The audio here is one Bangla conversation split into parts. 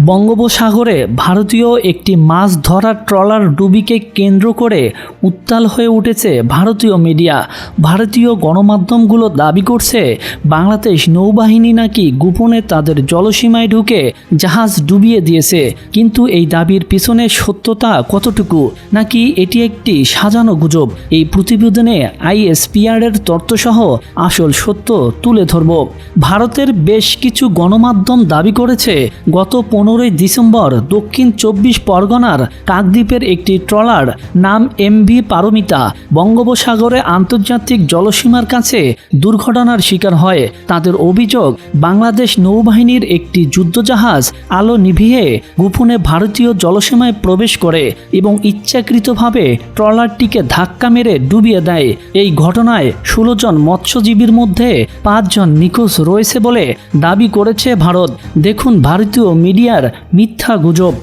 বঙ্গোপসাগরে ভারতীয় একটি মাছ ধরার ট্রলার ডুবিকে কেন্দ্র করে উত্তাল হয়ে উঠেছে ভারতীয় মিডিয়া। ভারতীয় গণমাধ্যমগুলো দাবি করছে, বাংলাদেশ নৌবাহিনী নাকি গোপনে তাদের জলসীমায় ঢুকে জাহাজ ডুবিয়ে দিয়েছে। কিন্তু এই দাবির পিছনে সত্যতা কতটুকু? নাকি এটি একটি সাজানো গুজব? এই প্রতিবেদনে আইএসপিআর এর তথ্যসহ আসল সত্য তুলে ধরব। ভারতের বেশ কিছু গণমাধ্যম দাবি করেছে, গত পনেরোই ডিসেম্বর দক্ষিণ চব্বিশ পরগনার কাকদ্বীপের একটি ট্রলার নাম এমভি পারমিতা বঙ্গোপসাগরে আন্তর্জাতিক জলসীমার কাছে দুর্ঘটনার শিকার হয়। তাদের অভিযোগ, বাংলাদেশ নৌবাহিনীর একটি যুদ্ধজাহাজ আলো নিভিয়ে গোপনে ভারতীয় জলসীমায় প্রবেশ করে এবং ইচ্ছাকৃতভাবে ট্রলারটিকে ধাক্কা মেরে ডুবিয়ে দেয়। এই ঘটনায় ষোলো জন মৎস্যজীবীর মধ্যে পাঁচজন নিখোঁজ রয়েছে বলে দাবি করেছে ভারত। দেখুন ভারতীয় মিডিয়ার মিথ্যা গুজব।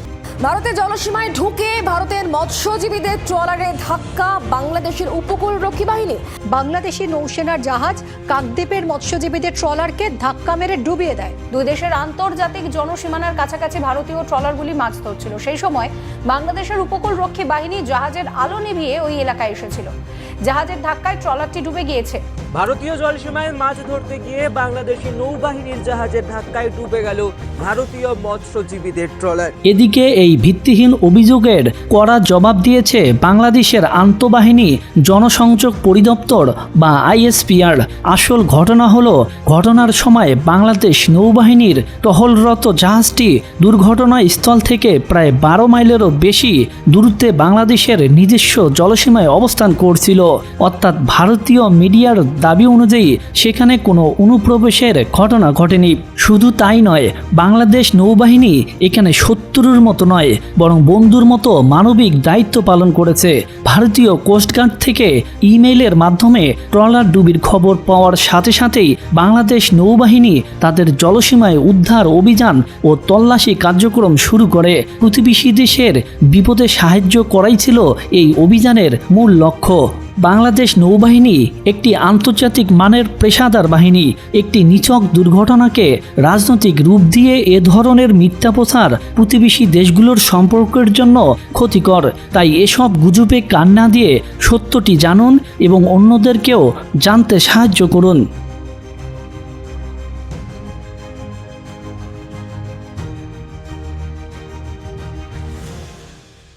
ভারতের জলসীমায় ঢুকে ভারতের মৎস্যজীবীদের ট্রলারে ধাক্কা, বাংলাদেশের উপকূল রক্ষী বাহিনী। বাংলাদেশি নৌসেনার জাহাজ কাকদ্বীপের মৎস্যজীবীদের ট্রলারকে ধাক্কা মেরে ডুবিয়ে দেয়। দুই দেশের আন্তর্জাতিক জনসীমানার কাছাকাছি ভারতীয় ট্রলারগুলি মাছ ধরছিল। সেই সময় বাংলাদেশের উপকূল রক্ষী বাহিনী জাহাজের আলো নিভিয়ে ওই এলাকায় এসেছিল। জাহাজের ধাক্কায় ট্রলারটি ডুবে গিয়েছে। ভারতীয় জলসীমায় মাছ ধরতে গিয়ে বাংলাদেশি নৌবাহিনীর জাহাজের ধাক্কায় ডুবে গেল ভারতীয় মৎস্যজীবীদের ট্রলার। এদিকে এই ভিত্তিহীন অভিযোগের কড়া জবাব দিয়েছে বাংলাদেশের আন্তঃবাহিনী জনসংযোগ পরিদপ্তর বা আইএসপিআর। আসল ঘটনা হলো ঘটনার সময় বাংলাদেশ নৌবাহিনীর টহলরত জাহাজটি দুর্ঘটনাস্থল থেকে প্রায় বারো মাইলেরও বেশি দূরত্বে বাংলাদেশের নিজস্ব জলসীমায় অবস্থান করছিল। অর্থাৎ ভারতীয় মিডিয়ার দাবি অনুযায়ী সেখানে কোনো অনুপ্রবেশের ঘটনা ঘটেনি। শুধু তাই নয়, বাংলাদেশ নৌবাহিনী এখানে শত্রুর মতো নয়, বরং বন্ধুর মতো মানবিক দায়িত্ব পালন করেছে। ভারতীয় কোস্টগার্ড থেকে ইমেইলের মাধ্যমে ট্রলার ডুবির খবর পাওয়ার সাথে সাথেই বাংলাদেশ নৌবাহিনী তাদের জলসীমায় উদ্ধার অভিযান ও তল্লাশি কার্যক্রম শুরু করে। প্রতিবেশী দেশের বিপদে সাহায্য করাই ছিল এই অভিযানের মূল লক্ষ্য। বাংলাদেশ নৌবাহিনী একটি আন্তর্জাতিক মানের পেশাদার বাহিনী, একটি নিচক দুর্ঘটনাকে রাজনৈতিক রূপ দিয়ে এ ধরনের মিথ্যা প্রচার প্রতিবেশী দেশগুলোর সম্পর্কের জন্য ক্ষতিকর। তাই এসব গুজবে কান্না দিয়ে সত্যটি জানুন এবং অন্যদেরকেও জানতে সাহায্য করুন।